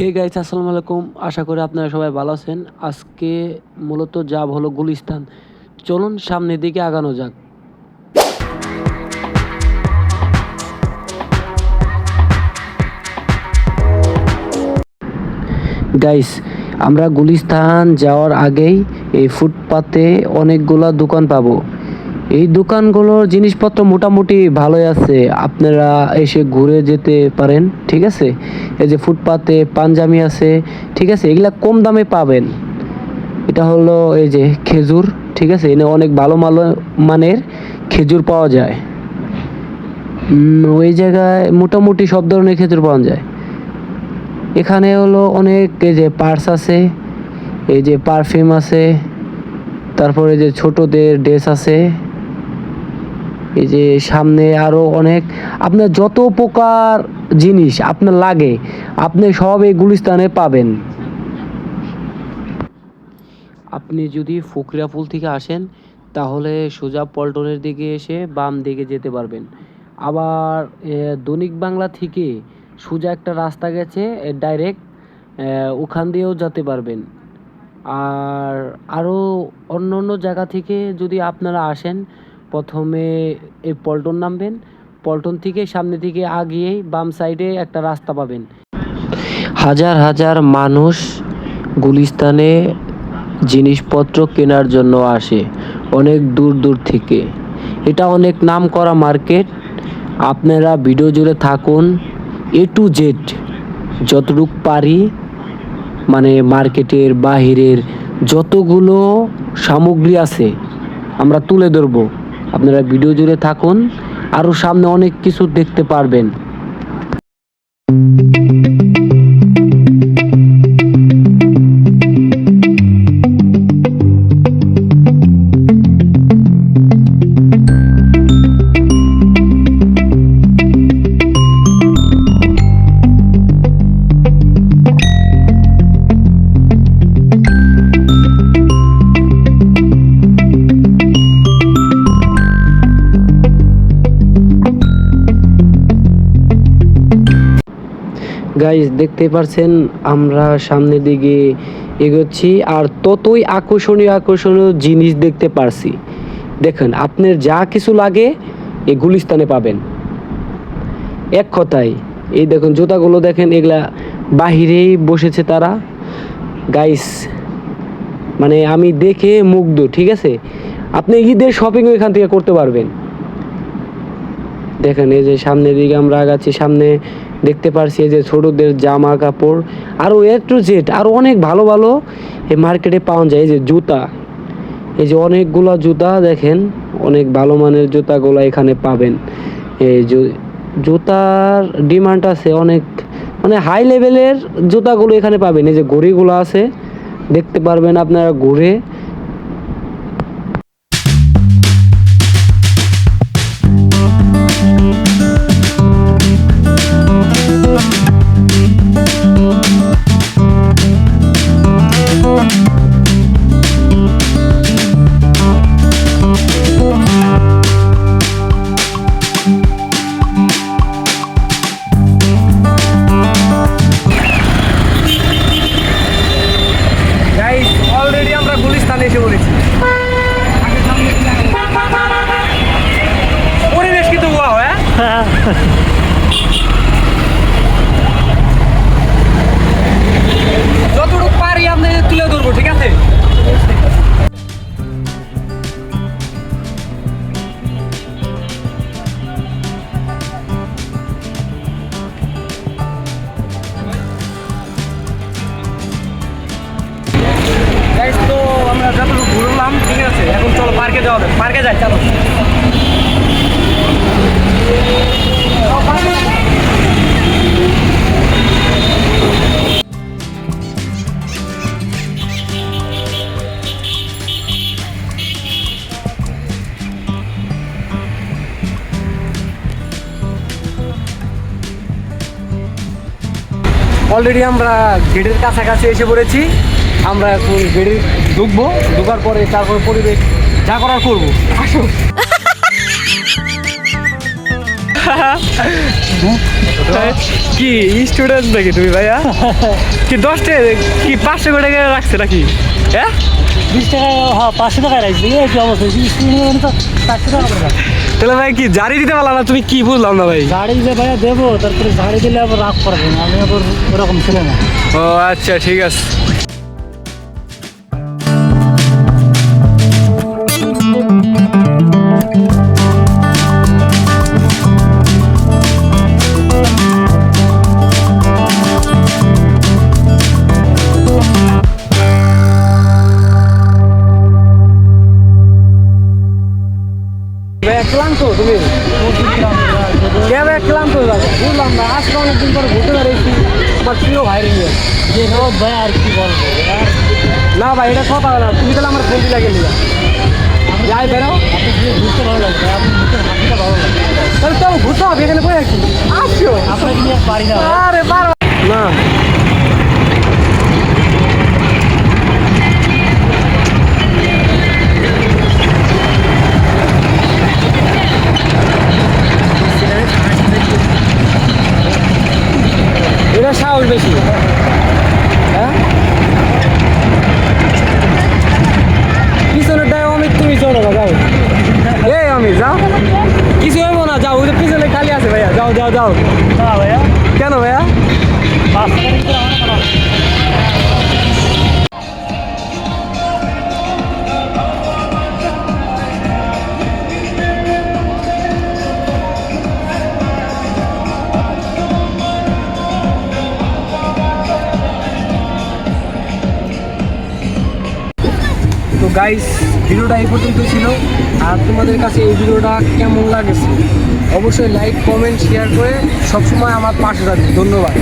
Hey guys আসসালামু আলাইকুম। আশা করি আপনারা সবাই ভালো আছেন। আজকে মূলত যাব হলো গুলিস্তান। চলুন সামনের দিকে আগানো যাক। গাইস আমরা গুলিস্তান যাওয়ার আগেই এই ফুটপাতে অনেকগুলা দোকান পাবো। এই দোকানগুলোর জিনিসপত্র মোটামুটি ভালোই আছে। আপনারা এসে ঘুরে যেতে পারেন, ঠিক আছে? এই যে ফুটপাতে পাঞ্জাবি আছে, ঠিক আছে? এগুলা কম দামে পাবেন। এটা হলো এই যে খেজুর, ঠিক আছে? এনে অনেক ভালো ভালো মানের খেজুর পাওয়া যায়। ওই জায়গায় মোটামুটি সব ধরনের খেজুর পাওয়া যায়। এখানে হলো অনেক এই যে পার্স আছে, এই যে পারফিউম আছে, তারপরে যে ছোটদের ড্রেস আছে। এই যে সামনে আরও অনেক, আপনার যত প্রকার জিনিস আপনার লাগে, আপনি সব এই গুলিস্তানে পাবেন। আপনি যদি ফুকরিয়াপুল থেকে আসেন, তাহলে সোজা পল্টনের দিকে এসে বাম দিকে যেতে পারবেন। আবার দৈনিক বাংলা থেকে সোজা একটা রাস্তা গেছে ডাইরেক্ট ওখান দিয়েও যেতে পারবেন। আর আরও অন্য অন্য জায়গা থেকে যদি আপনারা আসেন প্রথমে এই পল্টন নামবেন। পল্টন থেকে সামনে দিকে আগিয়েই বাম সাইডে একটা রাস্তা পাবেন। হাজার হাজার মানুষ গুলিস্তানে জিনিসপত্র কেনার জন্য আসে, অনেক দূর দূর থেকে। এটা অনেক নাম করা মার্কেট। আপনারা ভিডিও জুড়ে থাকুন। এ টু জেড যতটুক পারি মানে মার্কেটের বাহিরের যতগুলো সামগ্রী আছে, আমরা তুলে ধরবো। আপনারা ভিডিও জুড়ে থাকুন। আরও সামনে অনেক কিছু দেখতে পারবেন। গাইজ দেখতে পারছেন, আমরা সামনের দিকে এগোচ্ছি, আর ততই আকর্ষণীয় আকর্ষণীয় জিনিস দেখতে পারছি। দেখেন, আপনার যা কিছু লাগে, এই গুলিস্তানে পাবেন। এক কথায়, এই দেখুন, জুতাগুলো দেখেন, এগুলা বাহিরেই বসেছে তারা। গাইস মানে আমি দেখে মুগ্ধ, ঠিক আছে? আপনি ঈদের শপিং এখান থেকে করতে পারবেন। দেখেন, এই যে সামনের দিকে আমরা আগাচ্ছি, সামনে দেখতে পারছি যে ছোটদের জামা কাপড় আরও এ টু জেড আরও অনেক ভালো ভালো এই মার্কেটে পাওয়া যায়। এই যে জুতা, এই যে অনেকগুলো জুতা দেখেন, অনেক ভালো মানের জুতাগুলো এখানে পাবেন। এই জুতার ডিমান্ড আছে অনেক মানে হাই লেভেলের জুতাগুলো এখানে পাবেন। এই যে ঘড়িগুলো আছে, দেখতে পারবেন আপনারা ঘুরে। যতটুকু পারি আপনি তুলে ধরবো, ঠিক আছে? তো আমরা যতটুকু ঘুরলাম, ঠিক এখন চলো পার্কে যাওয়া পার্কে যাই, চলো। অলরেডি আমরা গেটের কাছাকাছি এসে পড়েছি। আমরা এখন গেটে ঢুকবো। ঢুকার পরে তারপরে পরিবেশ যা করার করব। আসো। কি স্টুডেন্ট নাকি তুমি ভাইয়া? কি দশটা কি পাঁচশো করে টাকা রাখছে নাকি? হ্যাঁ? বিশ টাকা হ্যাঁ পাঁচশো টাকা রাখছি। এই কি অবস্থা? স্টুডেন্ট তো চারশো টাকা। তাহলে ভাই কি জারি দিতে পারলাম না? তুমি কি বুঝলাম না ভাই? ঝাড়ি দিতে ভাইয়া দেবো তারপরে ঝাড়ি দিলে আবার রাগ করবে না আমি আবার ওরকম ছিল না। ও আচ্ছা ঠিক আছে। কে হয়ে গেছে। বুঝলাম না আজকে অনেকদিন পরে ঘুরতে বেড়েছি আমার প্রিয় ভাইরে নিয়ে। যে রোদ ভাই আর কি বলব? না ভাই এটা কথা না তুমি তাহলে আমার ফোন লাগে নিয়ে যাই বেরো। ঘুরতে ভালো লাগবে ভালো লাগবে তাহলে তো ঘুরতে হবে এখানে বই আছি। আসছো আপনাকে নিয়ে পারি না। আরে বারো। না। এটা গাইস ভিডিওটা এই পর্যন্ত ছিল। আর তোমাদের কাছে এই ভিডিওটা কেমন লাগেছে? অবশ্যই লাইক কমেন্ট শেয়ার করে সবসময় আমার পাশে থাকবে। ধন্যবাদ।